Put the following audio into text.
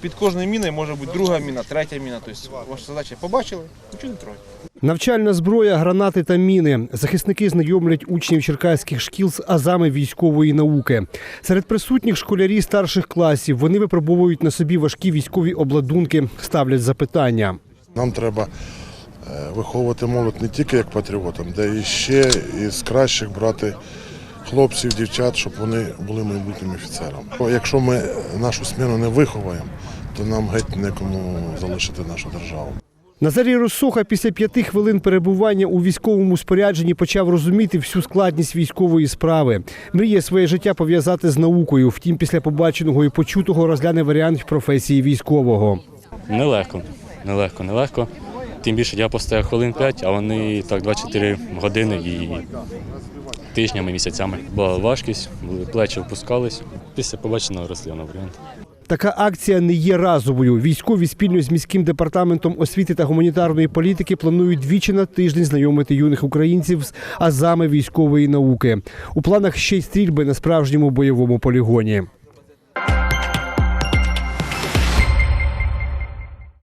під кожною міною може бути друга міна, третя міна. Тобто ваша задача побачили, нічого не трогайте. Навчальна зброя, гранати та міни. Захисники знайомлять учнів черкаських шкіл з азами військової науки. Серед присутніх школярі старших класів. Вони випробовують на собі важкі військові обладунки, ставлять запитання. Нам треба е, виховувати молодь не тільки як патріотам, де і ще із кращих брати хлопців, дівчат, щоб вони були майбутніми офіцерами. Якщо ми нашу сміну не виховаємо, то нам геть некому залишити нашу державу. Назарій Росоха після п'яти хвилин перебування у військовому спорядженні почав розуміти всю складність військової справи. Мріє своє життя пов'язати з наукою. Втім, після побаченого і почутого розгляне варіант професії військового. Нелегко, нелегко, нелегко. Тим більше я постояв хвилин 5, а вони так 24 години і тижнями, місяцями. Була важкість, плечі впускались. Після побаченого розгляну варіант. Така акція не є разовою. Військові спільно з міським департаментом освіти та гуманітарної політики планують двічі на тиждень знайомити юних українців з азами військової науки. У планах ще й стрільби на справжньому бойовому полігоні.